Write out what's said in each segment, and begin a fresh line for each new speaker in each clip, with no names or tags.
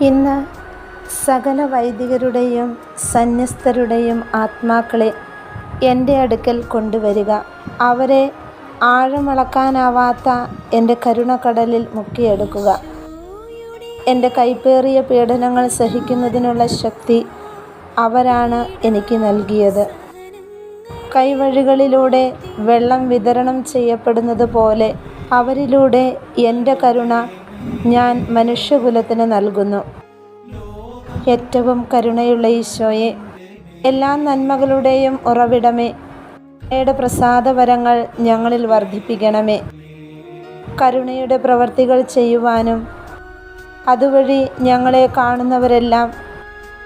ഇന്ന് സകല വൈദികരുടെയും സന്യസ്തരുടെയും ആത്മാക്കളെ എന്റെ അടുക്കൽ കൊണ്ടുവരിക. അവരെ ആഴമളക്കാനാവാത്ത എന്റെ കരുണക്കടലിൽ മുക്കിയെടുക്കുക. എന്റെ കൈപ്പേറിയ പീഡനങ്ങൾ സഹിക്കുന്നതിനുള്ള ശക്തി അവരാണ് എനിക്ക് നൽകിയത്. കൈവഴികളിലൂടെ വെള്ളം വിതരണം ചെയ്യപ്പെടുന്നത് പോലെ അവരിലൂടെ എന്റെ കരുണ ഞാൻ മനുഷ്യകുലത്തിന് നൽകുന്നു. ഏറ്റവും കരുണയുള്ള ഈശോയെ എല്ലാ നന്മകളുടെയും ഉറവിടമേ അങ്ങയുടെ പ്രസാദവരങ്ങൾ ഞങ്ങളിൽ വർദ്ധിപ്പിക്കണമേ. കരുണയുടെ പ്രവർത്തികൾ ചെയ്യുവാനും അതുവഴി ഞങ്ങളെ കാണുന്നവരെല്ലാം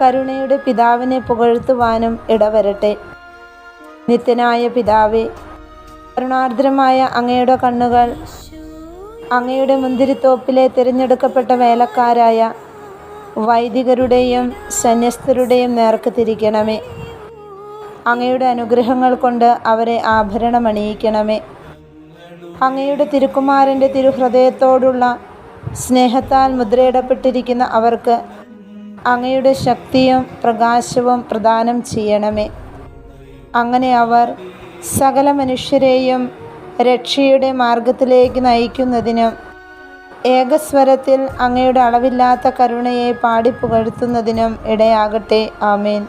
കരുണയുടെ പിതാവിനെ പുകഴ്ത്തുവാനും ഇടവരട്ടെ. നിത്യനായ പിതാവേ കരുണാർദ്രമായ അങ്ങയുടെ കണ്ണുകൾ അങ്ങയുടെ മുന്തിരിത്തോപ്പിലെ തിരഞ്ഞെടുക്കപ്പെട്ട വേലക്കാരായ വൈദികരുടെയും സന്യസ്തരുടെയും നേർക്ക് തിരിക്കണമേ. അങ്ങയുടെ അനുഗ്രഹങ്ങൾ കൊണ്ട് അവരെ ആഭരണമണിയിക്കണമേ. അങ്ങയുടെ തിരുക്കുമാരന്റെ തിരുഹൃദയത്തോടുള്ള സ്നേഹത്താൽ മുദ്രയിടപ്പെട്ടിരിക്കുന്ന അവർക്ക് അങ്ങയുടെ ശക്തിയും പ്രകാശവും പ്രദാനം ചെയ്യണമേ. അങ്ങനെ അവർ സകല മനുഷ്യരെയും രക്ഷയുടെ മാർഗത്തിലേക്ക് നയിക്കുന്നതിനും ഏകസ്വരത്തിൽ അങ്ങയുടെ അളവില്ലാത്ത കരുണയെ പാടിപ്പുകഴ്ത്തുന്നതിനും ഇടയാകട്ടെ. ആമേൻ.